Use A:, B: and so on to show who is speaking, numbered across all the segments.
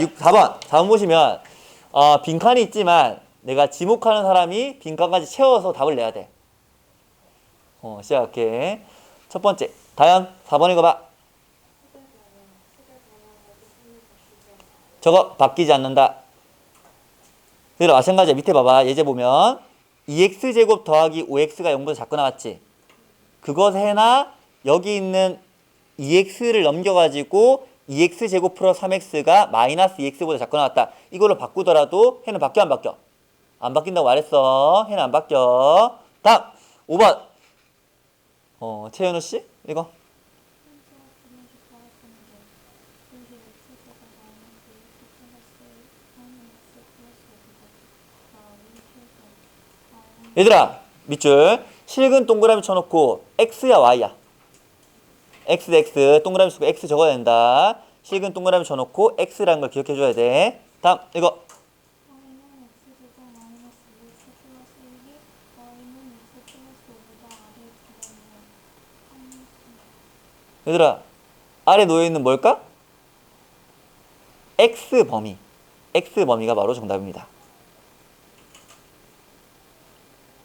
A: 6, 4번. 4번 보시면 어, 빈칸이 있지만 내가 지목하는 사람이 빈칸까지 채워서 답을 내야 돼. 어, 시작할게. 첫 번째. 다현 4번 읽어봐. 저거 바뀌지 않는다. 그리고 마찬가지야. 밑에 봐봐. 예제 보면 2x제곱 더하기 5x가 0보다 작고 나왔지. 그것 해나 여기 있는 2x를 넘겨가지고 2x제곱 플러스 3x가 마이너스 2x보다 작고 나왔다. 이걸로 바꾸더라도 해는 바뀌어 안 바뀌어? 안 바뀐다고 말했어. 해는 안 바뀌어. 다음 5번. 어, 최현우 씨 이거. 얘들아 밑줄 실근 동그라미 쳐놓고 x야 y야 x 대 x 동그라미 쓰고 x 적어야 된다. 실근 동그라미 쳐놓고 x라는 걸 기억해 줘야 돼. 다음 이거.
B: y는 x제곱 마이너스 2x 플러스 1이 y는 x 플러스 5보다 아래 두개네요.
A: 얘들아 아래 놓여있는 뭘까? x 범위. X 범위가 바로 정답입니다.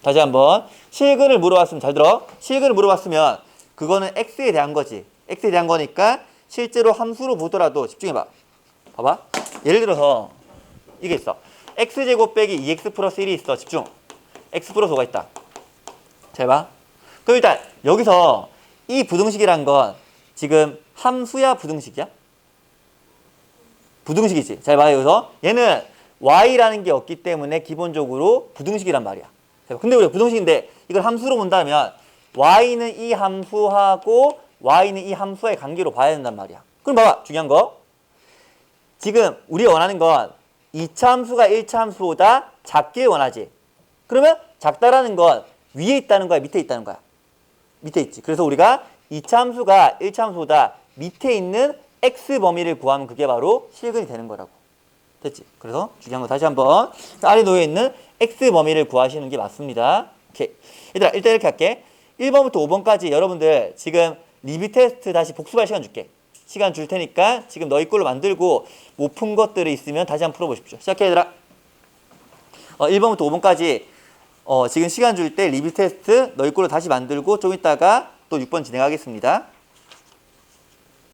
A: 다시 한번. 실근을 물어봤으면 잘 들어. 실근을 물어봤으면 그거는 x에 대한 거지. X에 대한 거니까 실제로 함수로 보더라도 집중해봐. 봐봐. 예를 들어서 이게 있어. X제곱 빼기 2x 플러스 1이 있어. 집중. X 플러스 5가 있다. 잘 봐. 그럼 일단 여기서 이 부등식이란 건 지금 함수야 부등식이야? 부등식이지. 잘 봐요 여기서. 얘는 y라는 게 없기 때문에 기본적으로 부등식이란 말이야. 근데 우리가 부등식인데 이걸 함수로 본다면 y는 이 함수하고 y는 이 함수의 관계로 봐야 된단 말이야. 그럼 봐봐 중요한 거 지금 우리가 원하는 건 2차 함수가 1차 함수보다 작게 원하지. 그러면 작다라는 건 위에 있다는 거야 밑에 있다는 거야. 밑에 있지. 그래서 우리가 2차 함수가 1차 함수보다 밑에 있는 x 범위를 구하면 그게 바로 실근이 되는 거라고. 됐지? 그래서 중요한 거 다시 한번 아래 놓여 있는 x 범위를 구하시는 게 맞습니다. 오케이. 얘들아 일단 이렇게 할게. 1번부터 5번까지 여러분들 지금 리뷰 테스트 다시 복습할 시간 줄게. 시간 줄 테니까 지금 너희 걸로 만들고 못 푼 것들이 있으면 다시 한번 풀어보십시오. 시작해 얘들아. 어, 1번부터 5번까지 어, 지금 시간 줄 때 리뷰 테스트 너희 걸로 다시 만들고 좀 이따가 또 6번 진행하겠습니다.